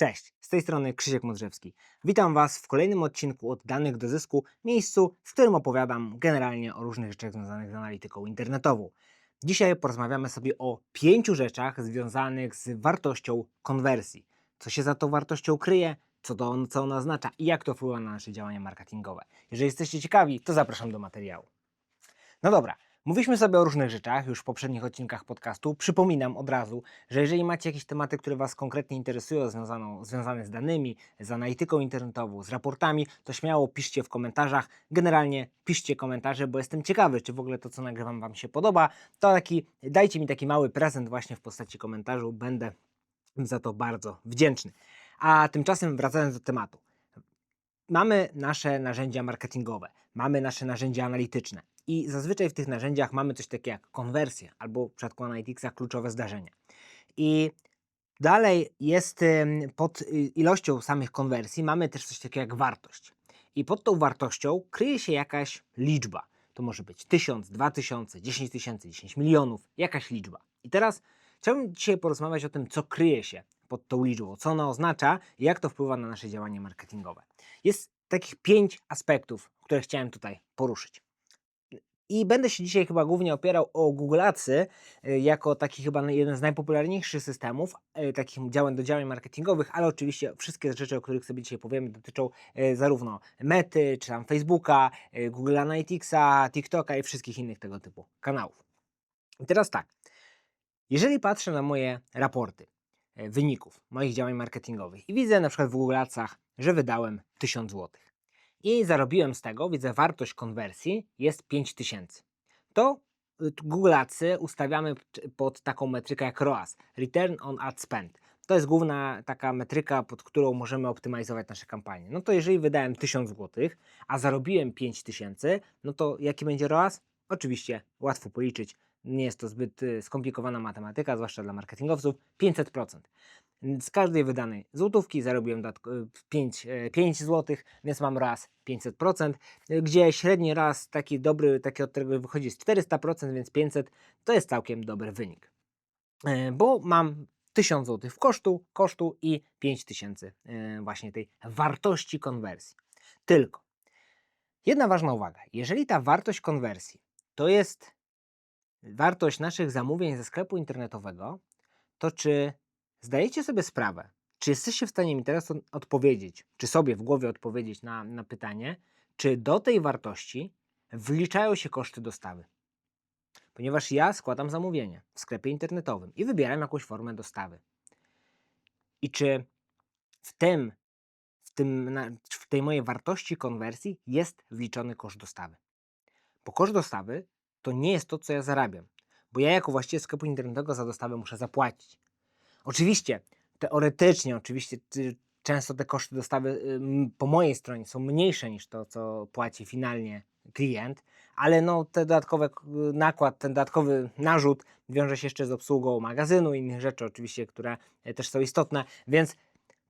Cześć, z tej strony Krzysiek Modrzewski. Witam Was w kolejnym odcinku od danych do zysku, miejscu, w którym opowiadam generalnie o różnych rzeczach związanych z analityką internetową. Dzisiaj porozmawiamy sobie o pięciu rzeczach związanych z wartością konwersji. Co się za tą wartością kryje, co, to, co ona oznacza i jak to wpływa na nasze działania marketingowe. Jeżeli jesteście ciekawi, to zapraszam do materiału. No dobra, mówiliśmy sobie o różnych rzeczach już w poprzednich odcinkach podcastu. Przypominam od razu, że jeżeli macie jakieś tematy, które Was konkretnie interesują, związaną, związane z danymi, z analityką internetową, z raportami, to śmiało piszcie w komentarzach. Generalnie piszcie komentarze, bo jestem ciekawy, czy w ogóle to, co nagrywam, Wam się podoba. To taki, dajcie mi taki mały prezent właśnie w postaci komentarzu. Będę za to bardzo wdzięczny. A tymczasem wracając do tematu. Mamy nasze narzędzia marketingowe, mamy nasze narzędzia analityczne i zazwyczaj w tych narzędziach mamy coś takiego jak konwersje albo w przypadku Analyticsa kluczowe zdarzenia. I dalej jest pod y, ilością samych konwersji mamy też coś takiego jak wartość. I pod tą wartością kryje się jakaś liczba. To może być 1000, 2000, 10 tysięcy, 10 milionów, jakaś liczba. I teraz chciałbym dzisiaj porozmawiać o tym, co kryje się pod tą liczbą, co ona oznacza i jak to wpływa na nasze działanie marketingowe. Jest takich pięć aspektów, które chciałem tutaj poruszyć. I będę się dzisiaj chyba głównie opierał o Google Adsy, y, jako taki chyba jeden z najpopularniejszych systemów y, takich działań do działań marketingowych, ale oczywiście wszystkie rzeczy, o których sobie dzisiaj powiemy, dotyczą y, zarówno Mety, czy tam Facebooka, Google Analyticsa, TikToka i wszystkich innych tego typu kanałów. I teraz tak, jeżeli patrzę na moje raporty e, wyników moich działań marketingowych i widzę na przykład w Google Adsach, że wydałem 1000 zł i zarobiłem z tego, widzę wartość konwersji jest 5000. To y, t- Google Adsy ustawiamy pod taką metrykę jak ROAS, Return on Ad Spend. To jest główna taka metryka, pod którą możemy optymalizować nasze kampanie. No to jeżeli wydałem 1000 zł, a zarobiłem 5000, no to jaki będzie ROAS? Oczywiście łatwo policzyć, nie jest to zbyt y, skomplikowana matematyka, zwłaszcza dla marketingowców, 500%. Z każdej wydanej złotówki zarobiłem dodatko- y, 5, 5 zł, więc mam raz 500%, y, gdzie średni raz taki dobry, taki od którego wychodzi jest 400%, więc 500 to jest całkiem dobry wynik. E, Bo mam 1000 zł w kosztu, kosztu i 5000 e, właśnie tej wartości konwersji. Tylko jedna ważna uwaga, jeżeli ta wartość konwersji to jest wartość naszych zamówień ze sklepu internetowego, to czy zdajecie sobie sprawę, czy jesteście w stanie mi teraz od- odpowiedzieć, czy sobie w głowie odpowiedzieć na, na pytanie, czy do tej wartości wliczają się koszty dostawy? Ponieważ ja składam zamówienie w sklepie internetowym i wybieram jakąś formę dostawy. I czy w tym, w, tym, w tej mojej wartości konwersji jest wliczony koszt dostawy? Bo koszt dostawy to nie jest to, co ja zarabiam. Bo ja jako właściciel sklepu internetowego za dostawę muszę zapłacić. Oczywiście, teoretycznie, oczywiście często te koszty dostawy po mojej stronie są mniejsze niż to, co płaci finalnie klient, ale no te dodatkowe k- nakład, ten dodatkowy narzut wiąże się jeszcze z obsługą magazynu i innych rzeczy oczywiście, które e, też są istotne, więc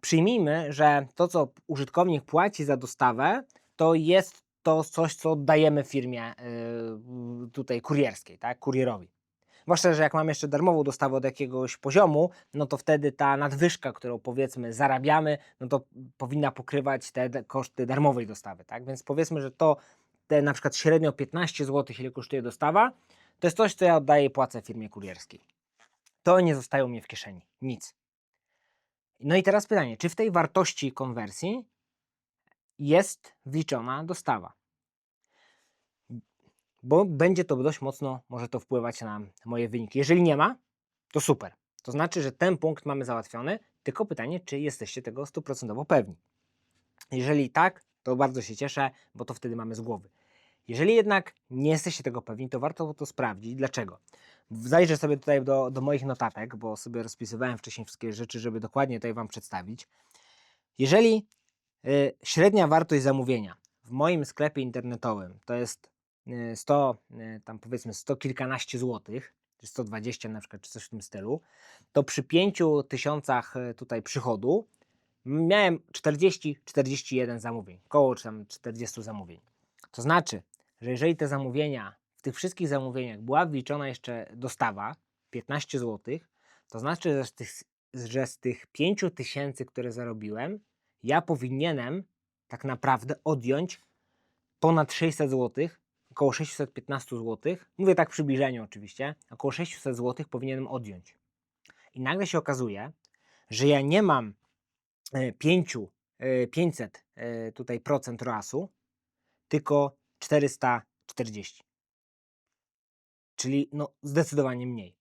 przyjmijmy, że to, co użytkownik płaci za dostawę, to jest to coś, co oddajemy firmie yy, tutaj kurierskiej, tak, kurierowi. Zwłaszcza, że jak mam jeszcze darmową dostawę od jakiegoś poziomu, no to wtedy ta nadwyżka, którą powiedzmy zarabiamy, no to powinna pokrywać te koszty darmowej dostawy, tak? Więc powiedzmy, że to te na przykład średnio 15 zł, ile kosztuje dostawa, to jest coś, co ja oddaję i płacę firmie kurierskiej. To nie zostaje u mnie w kieszeni. Nic. No i teraz pytanie, czy w tej wartości konwersji jest wliczona dostawa? Bo będzie to dość mocno, może to wpływać na moje wyniki. Jeżeli nie ma, to super. To znaczy, że ten punkt mamy załatwiony, tylko pytanie, czy jesteście tego stuprocentowo pewni. Jeżeli tak, to bardzo się cieszę, bo to wtedy mamy z głowy. Jeżeli jednak nie jesteście tego pewni, to warto to sprawdzić. Dlaczego? Zajrzę sobie tutaj do, do moich notatek, bo sobie rozpisywałem wcześniej wszystkie rzeczy, żeby dokładnie tutaj Wam przedstawić. Jeżeli y, średnia wartość zamówienia w moim sklepie internetowym to jest 100, y, tam powiedzmy 100 kilkanaście złotych, czy 120 na przykład, czy coś w tym stylu, to przy 5 tysiącach y, tutaj przychodu miałem 40-41 zamówień, koło czy tam 40 zamówień. To znaczy, że jeżeli te zamówienia, w tych wszystkich zamówieniach była wliczona jeszcze dostawa 15 zł, to znaczy, że z tych że z tych 5 tysięcy, które zarobiłem, ja powinienem tak naprawdę odjąć ponad 600 zł, około 615 zł. Mówię tak w przybliżeniu oczywiście, około 600 zł powinienem odjąć. I nagle się okazuje, że ja nie mam e, 5, e, 500 e, tutaj procent ROAS-u, tylko 440. Czyli no zdecydowanie mniej.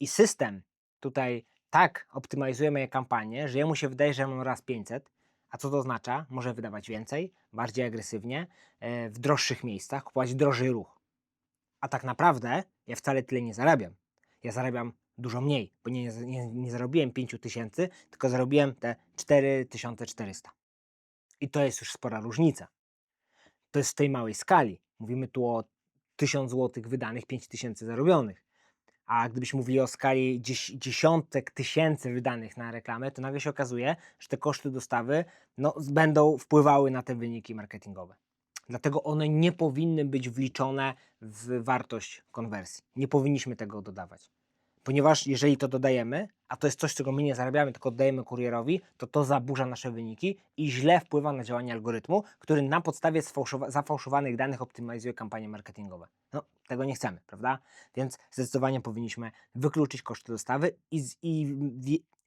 I system tutaj tak optymalizuje moje kampanie, że jemu się wydaje, że ja mam raz 500, a co to oznacza? Może wydawać więcej, bardziej agresywnie, e, w droższych miejscach, kupować droższy ruch. A tak naprawdę ja wcale tyle nie zarabiam. Ja zarabiam dużo mniej, bo nie, nie, nie zarobiłem 5000, tylko zarobiłem te 4400. I to jest już spora różnica. To jest w tej małej skali. Mówimy tu o 1000 zł wydanych, 5000 zarobionych. A gdybyśmy mówili o skali dzies dziesiątek tysięcy wydanych na reklamę, to nagle się okazuje, że te koszty dostawy no, będą wpływały na te wyniki marketingowe. Dlatego one nie powinny być wliczone w wartość konwersji. Nie powinniśmy tego dodawać. Ponieważ jeżeli to dodajemy, a to jest coś, czego my nie zarabiamy, tylko oddajemy kurierowi, to to zaburza nasze wyniki i źle wpływa na działanie algorytmu, który na podstawie zafałszowanych danych optymalizuje kampanie marketingowe. No, tego nie chcemy, prawda? Więc zdecydowanie powinniśmy wykluczyć koszty dostawy i, i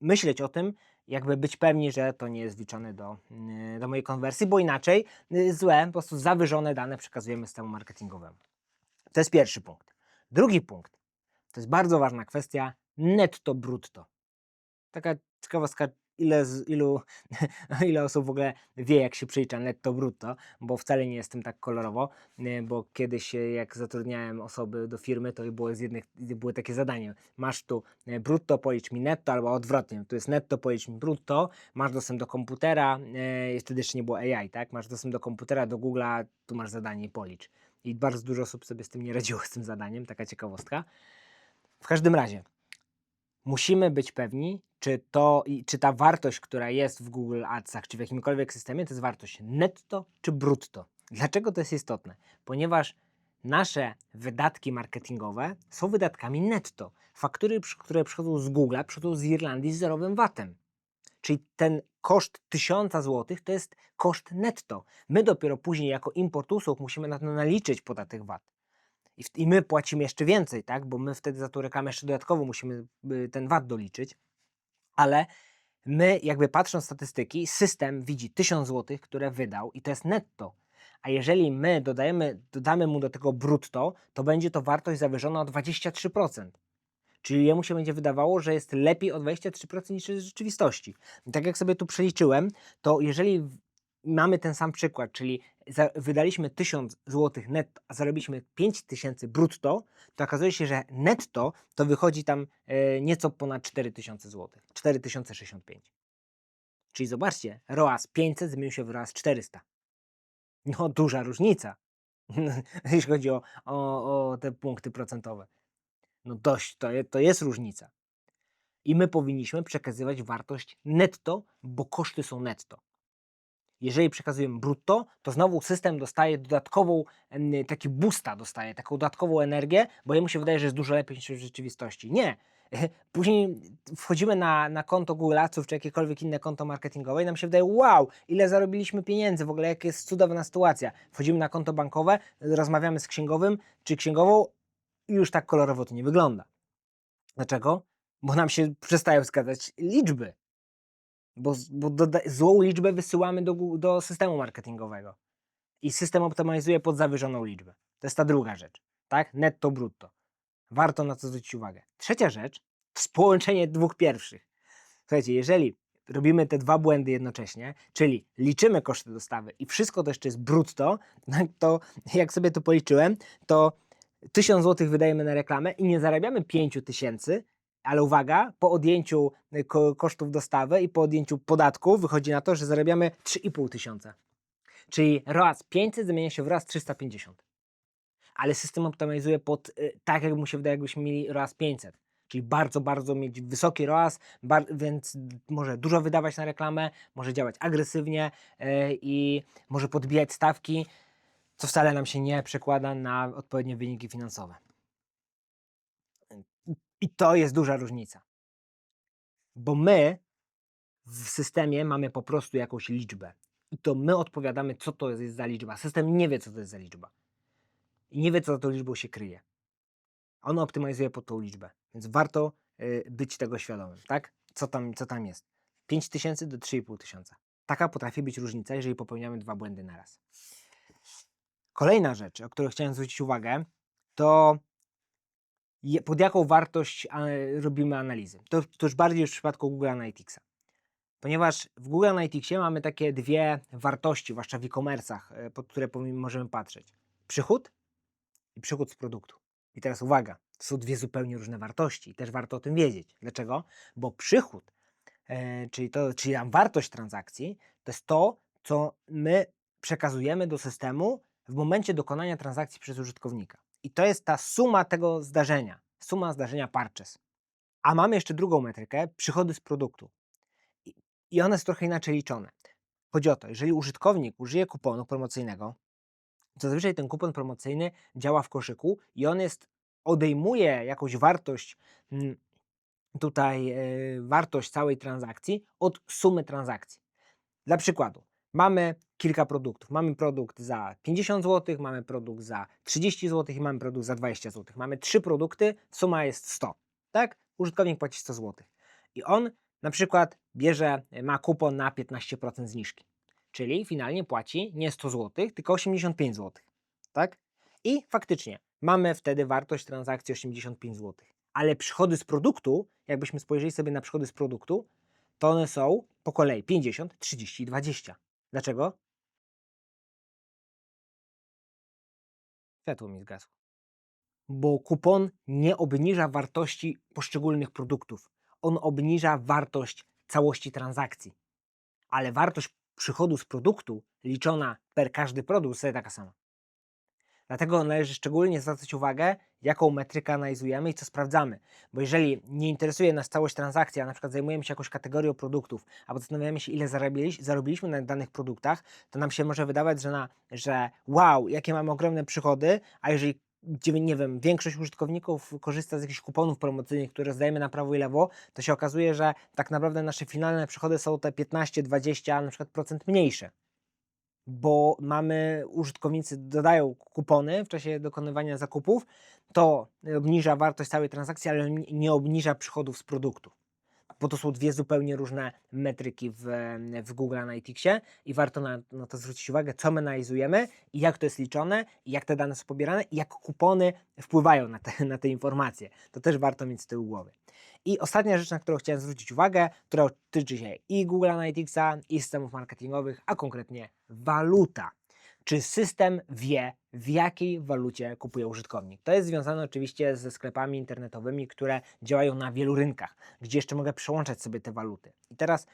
myśleć o tym, jakby być pewni, że to nie jest wliczone do, yy, do mojej konwersji, bo inaczej yy, złe, po prostu zawyżone dane przekazujemy systemu marketingowemu. To jest pierwszy punkt. Drugi punkt to jest bardzo ważna kwestia netto-brutto. Taka ciekawostka, ile, z, ilu, ile osób w ogóle wie, jak się przelicza netto-brutto, bo wcale nie jest tym tak kolorowo, nie, bo kiedyś e, jak zatrudniałem osoby do firmy, to było, z jednych, było takie zadanie, masz tu e, brutto, policz mi netto, albo odwrotnie, tu jest netto, policz mi brutto, masz dostęp do komputera, e, wtedy jeszcze nie było AI, tak, masz dostęp do komputera, do Google'a, tu masz zadanie i policz. I bardzo dużo osób sobie z tym nie radziło, z tym zadaniem, taka ciekawostka. W każdym razie, musimy być pewni, czy, to, czy ta wartość, która jest w Google Adsach, czy w jakimkolwiek systemie, to jest wartość netto czy brutto. Dlaczego to jest istotne? Ponieważ nasze wydatki marketingowe są wydatkami netto. Faktury, które przychodzą z Google'a, przychodzą z Irlandii z zerowym VAT-em. Czyli ten koszt 1000 zł to jest koszt netto. My dopiero później jako import usług musimy na to naliczyć podatek VAT. I, w- I my płacimy jeszcze więcej, tak? Bo my wtedy za tą reklamę jeszcze dodatkowo musimy y, ten VAT doliczyć. Ale my, jakby patrząc statystyki, system widzi 1000 zł, które wydał i to jest netto. A jeżeli my dodajemy, dodamy mu do tego brutto, to będzie to wartość zawyżona o 23%. Czyli jemu się będzie wydawało, że jest lepiej o 23% niż w rzeczywistości. I tak jak sobie tu przeliczyłem, to jeżeli mamy ten sam przykład, czyli wydaliśmy 1000 zł netto, a zarobiliśmy 5000 brutto, to okazuje się, że netto to wychodzi tam e, nieco ponad 4000 zł. 4065. Czyli zobaczcie, ROAS 500 zmienił się w ROAS 400. No, duża różnica, jeśli chodzi o, o, o te punkty procentowe. No dość, to, to jest różnica. I my powinniśmy przekazywać wartość netto, bo koszty są netto. Jeżeli przekazujemy brutto, to znowu system dostaje dodatkową, taki boosta dostaje, taką dodatkową energię, bo jemu się wydaje, że jest dużo lepiej niż w rzeczywistości. Nie. Później wchodzimy na, na konto Google Adsów czy jakiekolwiek inne konto marketingowe i nam się wydaje, wow, ile zarobiliśmy pieniędzy, w ogóle jaka jest cudowna sytuacja. Wchodzimy na konto bankowe, rozmawiamy z księgowym czy księgową i już tak kolorowo to nie wygląda. Dlaczego? Bo nam się przestają zgadzać liczby. Bo, bo doda- złą liczbę wysyłamy do, do systemu marketingowego. I system optymalizuje pod zawyżoną liczbę. To jest ta druga rzecz. Tak? Netto, brutto. Warto na to zwrócić uwagę. Trzecia rzecz połączenie dwóch pierwszych. Słuchajcie, jeżeli robimy te dwa błędy jednocześnie, czyli liczymy koszty dostawy i wszystko to jeszcze jest brutto, to jak sobie to policzyłem, to 1000 zł wydajemy na reklamę i nie zarabiamy 5000, ale uwaga, po odjęciu y, ko kosztów dostawy i po odjęciu podatków wychodzi na to, że zarabiamy 3,5 tysiąca. Czyli ROAS 500 zamienia się w ROAS 350. Ale system optymalizuje pod y, tak, jak mu się wydaje, jakbyśmy mieli ROAS 500. Czyli bardzo, bardzo mieć wysoki ROAS, więc może dużo wydawać na reklamę, może działać agresywnie y, i może podbijać stawki, co wcale nam się nie przekłada na odpowiednie wyniki finansowe. I to jest duża różnica. Bo my w systemie mamy po prostu jakąś liczbę. I to my odpowiadamy, co to jest za liczba. System nie wie, co to jest za liczba. I nie wie, co za tą liczbą się kryje. On optymalizuje pod tą liczbę. Więc warto y, być tego świadomym, tak? Co tam, co tam jest. 5000 do 3500. Taka potrafi być różnica, jeżeli popełniamy dwa błędy naraz. Kolejna rzecz, o której chciałem zwrócić uwagę, to pod jaką wartość robimy analizy. To, to już bardziej w przypadku Google Analyticsa. Ponieważ w Google Analyticsie mamy takie dwie wartości, zwłaszcza w e-commerce'ach, e, pod które możemy patrzeć. Przychód i przychód z produktu. I teraz uwaga, to są dwie zupełnie różne wartości i też warto o tym wiedzieć. Dlaczego? Bo przychód, e, czyli, to, czyli tam wartość transakcji, to jest to, co my przekazujemy do systemu w momencie dokonania transakcji przez użytkownika. I to jest ta suma tego zdarzenia, suma zdarzenia purchase. A mamy jeszcze drugą metrykę, przychody z produktu. I, one są trochę inaczej liczone. Chodzi o to, jeżeli użytkownik użyje kuponu promocyjnego, zazwyczaj ten kupon promocyjny działa w koszyku i on jest, odejmuje jakąś wartość, mm, tutaj e, wartość całej transakcji od sumy transakcji. Dla przykładu, mamy kilka produktów. Mamy produkt za 50 zł, mamy produkt za 30 zł i mamy produkt za 20 zł. Mamy trzy produkty, suma jest 100. Tak? Użytkownik płaci 100 zł. I on na przykład bierze, ma kupon na 15% zniżki. Czyli finalnie płaci nie 100 zł, tylko 85 zł. Tak? I faktycznie mamy wtedy wartość transakcji 85 zł. Ale przychody z produktu, jakbyśmy spojrzeli sobie na przychody z produktu, to one są po kolei 50, 30 i 20. Dlaczego? Światło mi zgasło. Bo kupon nie obniża wartości poszczególnych produktów. On obniża wartość całości transakcji. Ale wartość przychodu z produktu liczona per każdy produkt jest taka sama. Dlatego należy szczególnie zwracać uwagę, jaką metrykę analizujemy i co sprawdzamy. Bo jeżeli nie interesuje nas całość transakcji, a na przykład zajmujemy się jakąś kategorią produktów, albo zastanawiamy się, ile zarobili, zarobiliśmy na danych produktach, to nam się może wydawać, że, na, że wow, jakie mamy ogromne przychody, a jeżeli nie wiem, większość użytkowników korzysta z jakichś kuponów promocyjnych, które zdajemy na prawo i lewo, to się okazuje, że tak naprawdę nasze finalne przychody są te 15, 20, na przykład procent mniejsze bo mamy, użytkownicy dodają kupony w czasie dokonywania zakupów, to obniża wartość całej transakcji, ale nie- obniża przychodów z produktu. Bo to są dwie zupełnie różne metryki w, w Google Analyticsie i warto na, na to zwrócić uwagę, co my analizujemy i jak to jest liczone, i jak te dane są pobierane i jak kupony wpływają na te, na te informacje. To też warto mieć z tyłu głowy. I ostatnia rzecz, na którą chciałem zwrócić uwagę, która tyczy się i Google Analyticsa, i systemów marketingowych, a konkretnie waluta. Czy system wie, w jakiej walucie kupuje użytkownik? To jest związane oczywiście ze sklepami internetowymi, które działają na wielu rynkach, gdzie jeszcze mogę przełączać sobie te waluty. I teraz,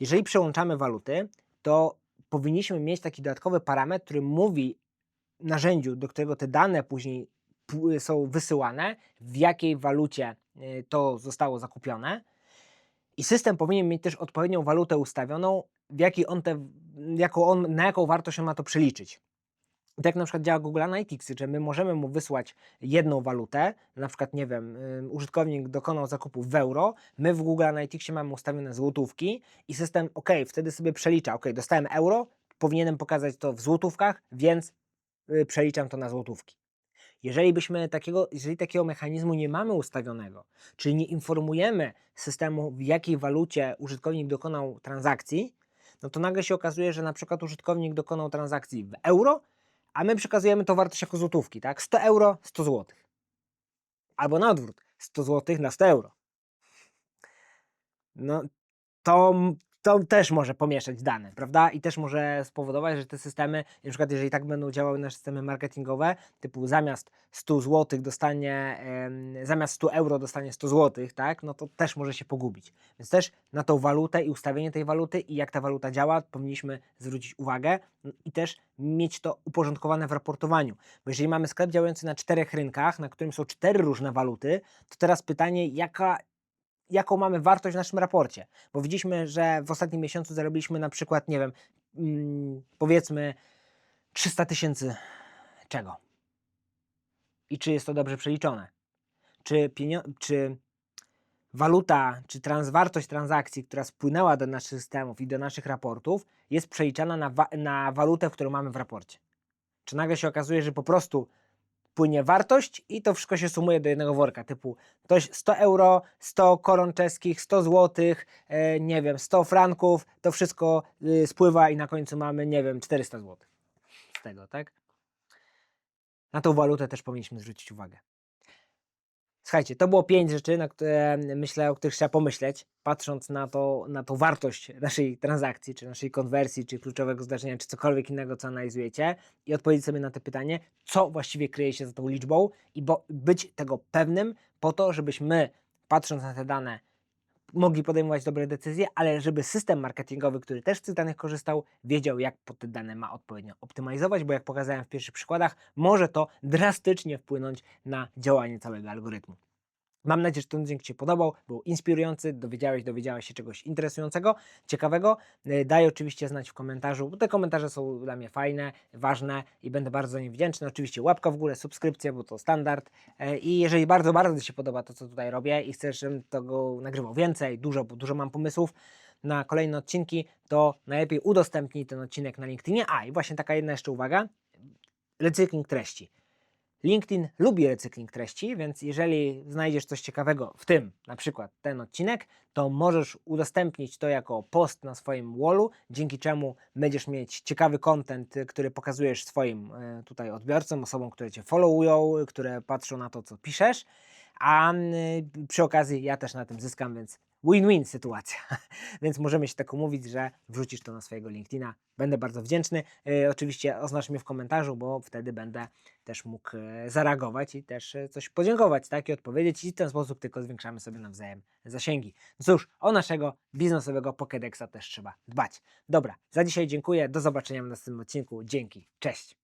jeżeli przełączamy waluty, to powinniśmy mieć taki dodatkowy parametr, który mówi narzędziu, do którego te dane później są wysyłane, w jakiej walucie to zostało zakupione. I system powinien mieć też odpowiednią walutę ustawioną, w jakiej on te, jaką on, na jaką wartość on ma to przeliczyć. Tak na przykład działa Google Analytics, że my możemy mu wysłać jedną walutę, na przykład, nie wiem, użytkownik dokonał zakupu w euro, my w Google Analyticsie mamy ustawione złotówki i system, ok, wtedy sobie przelicza, ok, dostałem euro, powinienem pokazać to w złotówkach, więc y, przeliczam to na złotówki. Jeżeli byśmy takiego, jeżeli takiego mechanizmu nie mamy ustawionego, czyli nie informujemy systemu, w jakiej walucie użytkownik dokonał transakcji, no to nagle się okazuje, że na przykład użytkownik dokonał transakcji w euro, a my przekazujemy to wartość jako złotówki, tak? 100 euro, 100 zł. Albo na odwrót, 100 zł na 100 euro. No to, to też może pomieszać dane, prawda? I też może spowodować, że te systemy, na przykład jeżeli tak będą działały nasze systemy marketingowe, typu zamiast 100 zł dostanie, zamiast 100 euro dostanie 100 zł, tak? No to też może się pogubić. Więc też na tą walutę i ustawienie tej waluty i jak ta waluta działa, powinniśmy zwrócić uwagę i też mieć to uporządkowane w raportowaniu. Bo jeżeli mamy sklep działający na czterech rynkach, na którym są cztery różne waluty, to teraz pytanie, jaka, jaką mamy wartość w naszym raporcie. Bo widzieliśmy, że w ostatnim miesiącu zarobiliśmy na przykład, nie wiem, mm, powiedzmy 300 tysięcy czego? I czy jest to dobrze przeliczone? Czy, czy waluta czy trans, wartość transakcji, która spłynęła do naszych systemów i do naszych raportów, jest przeliczana na, wa- na walutę, którą mamy w raporcie. Czy nagle się okazuje, że po prostu płynie wartość i to wszystko się sumuje do jednego worka, typu ktoś 100 euro, 100 koron czeskich, 100 złotych, e, nie wiem, 100 franków, to wszystko y, spływa i na końcu mamy, nie wiem, 400 złotych z tego, tak? Na tą walutę też powinniśmy zwrócić uwagę. Słuchajcie, to było pięć rzeczy, na które myślę, o których trzeba pomyśleć, patrząc na, to, na tą wartość naszej transakcji, czy naszej konwersji, czy kluczowego zdarzenia, czy cokolwiek innego, co analizujecie i odpowiedzieć sobie na to pytanie, co właściwie kryje się za tą liczbą i bo, być tego pewnym po to, żebyśmy, patrząc na te dane, mogli podejmować dobre decyzje, ale żeby system marketingowy, który też z tych danych korzystał, wiedział, jak te dane ma odpowiednio optymalizować, bo jak pokazałem w pierwszych przykładach, może to drastycznie wpłynąć na działanie całego algorytmu. Mam nadzieję, że ten odcinek Ci podobał, był inspirujący, dowiedziałeś, dowiedziałeś się czegoś interesującego, ciekawego. E, Daj oczywiście znać w komentarzu, bo te komentarze są dla mnie fajne, ważne i będę bardzo nie wdzięczny. Oczywiście łapka w górę, subskrypcja, bo to standard. E, I jeżeli bardzo, bardzo Ci się podoba to, co tutaj robię i chcesz, żebym tego nagrywał więcej, dużo, bo dużo mam pomysłów na kolejne odcinki, to najlepiej udostępnij ten odcinek na LinkedInie. A i właśnie taka jedna jeszcze uwaga, recykling treści. LinkedIn lubi recykling treści, więc jeżeli znajdziesz coś ciekawego, w tym na przykład ten odcinek, to możesz udostępnić to jako post na swoim wallu, dzięki czemu będziesz mieć ciekawy content, który pokazujesz swoim y, tutaj odbiorcom, osobom, które cię followują, które patrzą na to, co piszesz, a przy okazji ja też na tym zyskam, więc win-win sytuacja. więc możemy się tak umówić, że wrzucisz to na swojego LinkedIna. Będę bardzo wdzięczny. Y, Oczywiście oznacz mnie w komentarzu, bo wtedy będę też mógł e, zareagować i też e, coś podziękować, tak, i odpowiedzieć i w ten sposób tylko zwiększamy sobie nawzajem zasięgi. No cóż, o naszego biznesowego Pokédexa też trzeba dbać. Dobra, za dzisiaj dziękuję, do zobaczenia w następnym odcinku, dzięki, cześć!